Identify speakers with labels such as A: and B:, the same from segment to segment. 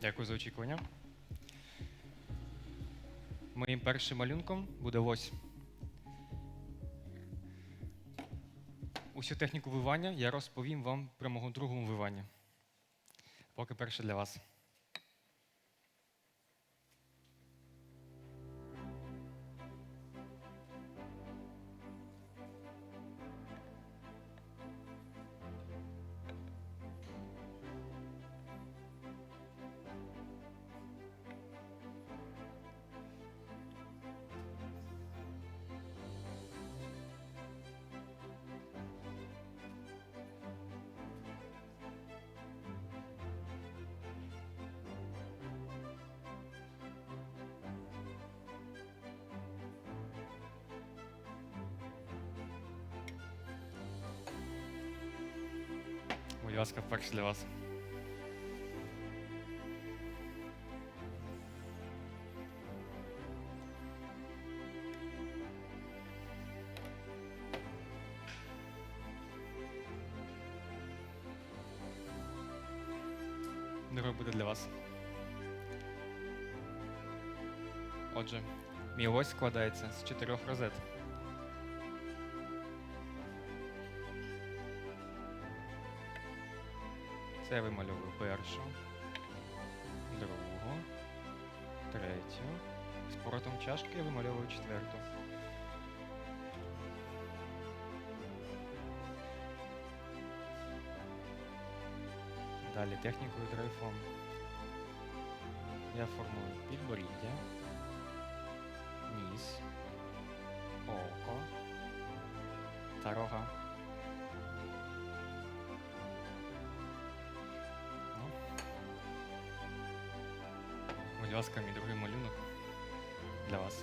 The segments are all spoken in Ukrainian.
A: Дякую за очікування. Моїм першим малюнком буде ось. Усю техніку вивання я розповім вам при мого другому виванні. Поки перше для вас. Ласка, перше для вас. Друге буде для вас. Отже, мій ось складається з чотирьох розет. Це вимальовую першу, другу, третю. З поворотом чашки я вимальовую четверту. Далі технікою дрейфом я формую підборіддя, ніс, око та рога. Ласка, мій другий малюнок для вас.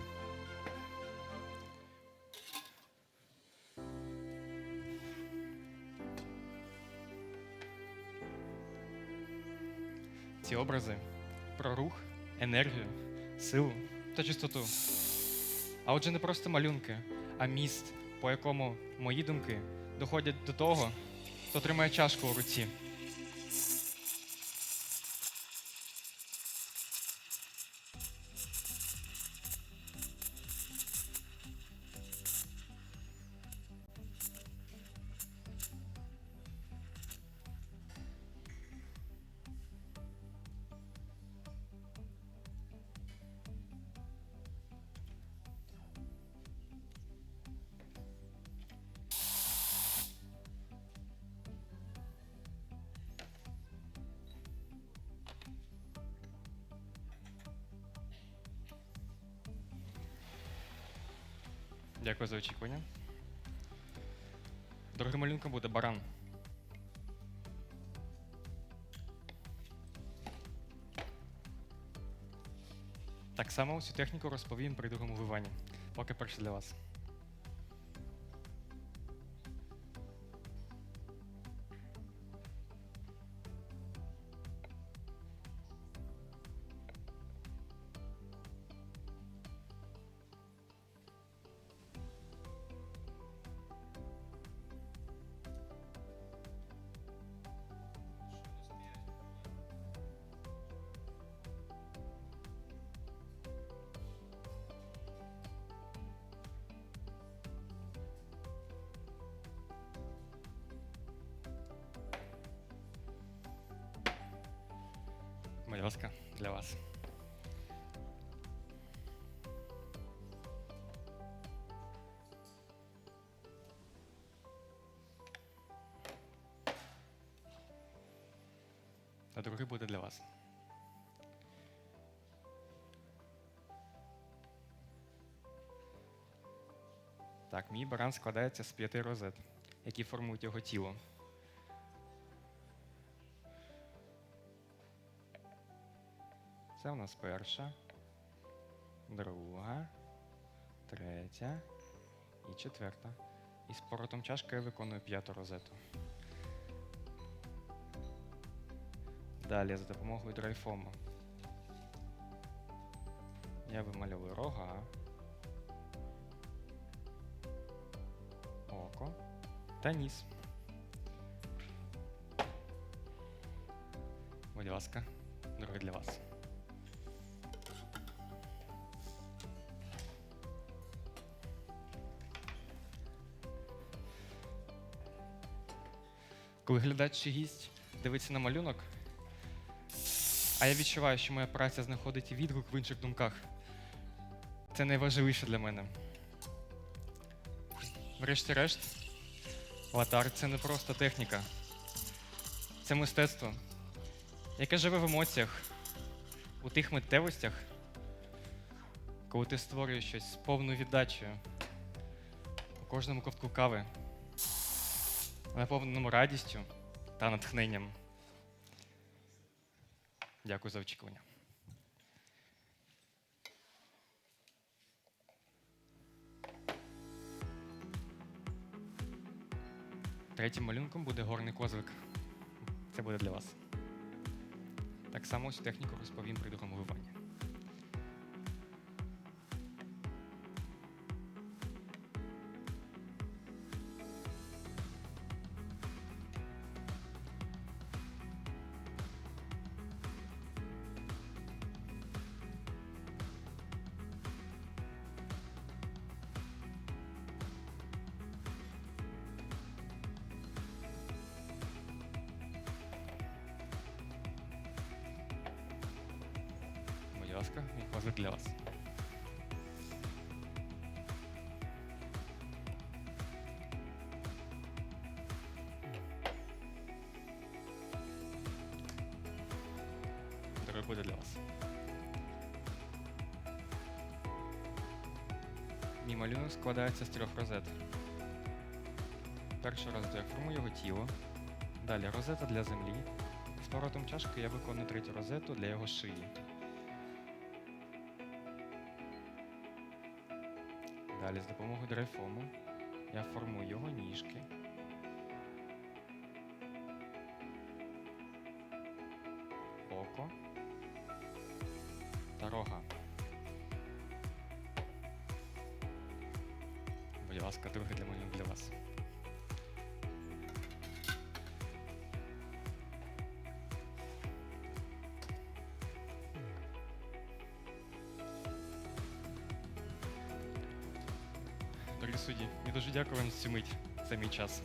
A: Ці образи про рух, енергію, силу та чистоту. А отже, не просто малюнки, а міст, по якому мої думки доходять до того, хто тримає чашку у руці. Дякую за очікування. Другим малюнком буде баран. Так само усю техніку розповім при другому виванні. Поки перше для вас. Ласка, для вас. А другий буде для вас. Так, мій баран складається з п'яти розет, які формують його тіло. Це у нас перша, друга, третя і четверта. І з поворотом чашки я виконую п'яту розету. Далі за допомогою драйфому я вимальовую рога, око та ніс. Будь ласка, Друге для вас. Коли глядач чи гість дивиться на малюнок, а я відчуваю, що моя праця знаходить відгук в інших думках. Це найважливіше для мене. Врешті-решт, латар це не просто техніка. Це мистецтво, яке живе в емоціях, у тих миттєвостях, коли ти створюєш щось з повною віддачею, у кожному ковтку кави, наповненому радістю та натхненням. Дякую за очікування. Третім малюнком буде горний козлик. Це буде для вас. Так само цю техніку розповім при другому виванні. Ласка, мій козлик для вас. Другий буде для вас. Мій малюнок складається з трьох розет. Розета я формую його тіло. Далі розета для землі. З поворотом чашки я виконую третю розету для його шиї. Далі з допомогою дрейфому я формую його ніжки. Око та рога. Будь ласка, другий для мене для вас. Дорогі судді, я дуже дякую вам за цю мить. Це мій час.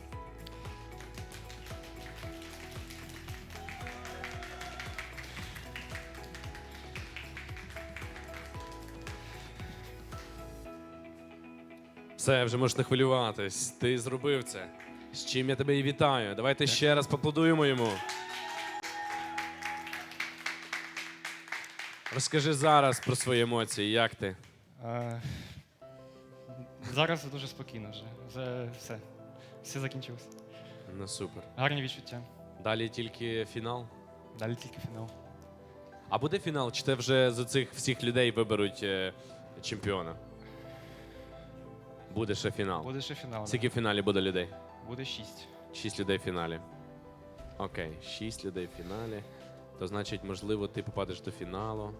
B: Все, вже можеш не хвилюватись. Ти зробив це. З чим я тебе і вітаю. Давайте ще раз поаплодуємо йому. Розкажи зараз про свої емоції, як ти?
A: Зараз дуже спокійно вже. Вже все. Все закінчилось.
B: Ну супер.
A: Гарні відчуття.
B: Далі тільки фінал.
A: Далі тільки фінал.
B: А буде фінал, чи те вже з цих всіх людей виберуть е, чемпіона? Буде ще фінал.
A: Буде ще фінал.
B: Скільки в фіналі буде людей?
A: Буде шість.
B: Шість людей в фіналі. Окей, шість людей в фіналі. То значить, можливо, ти попадеш до фіналу.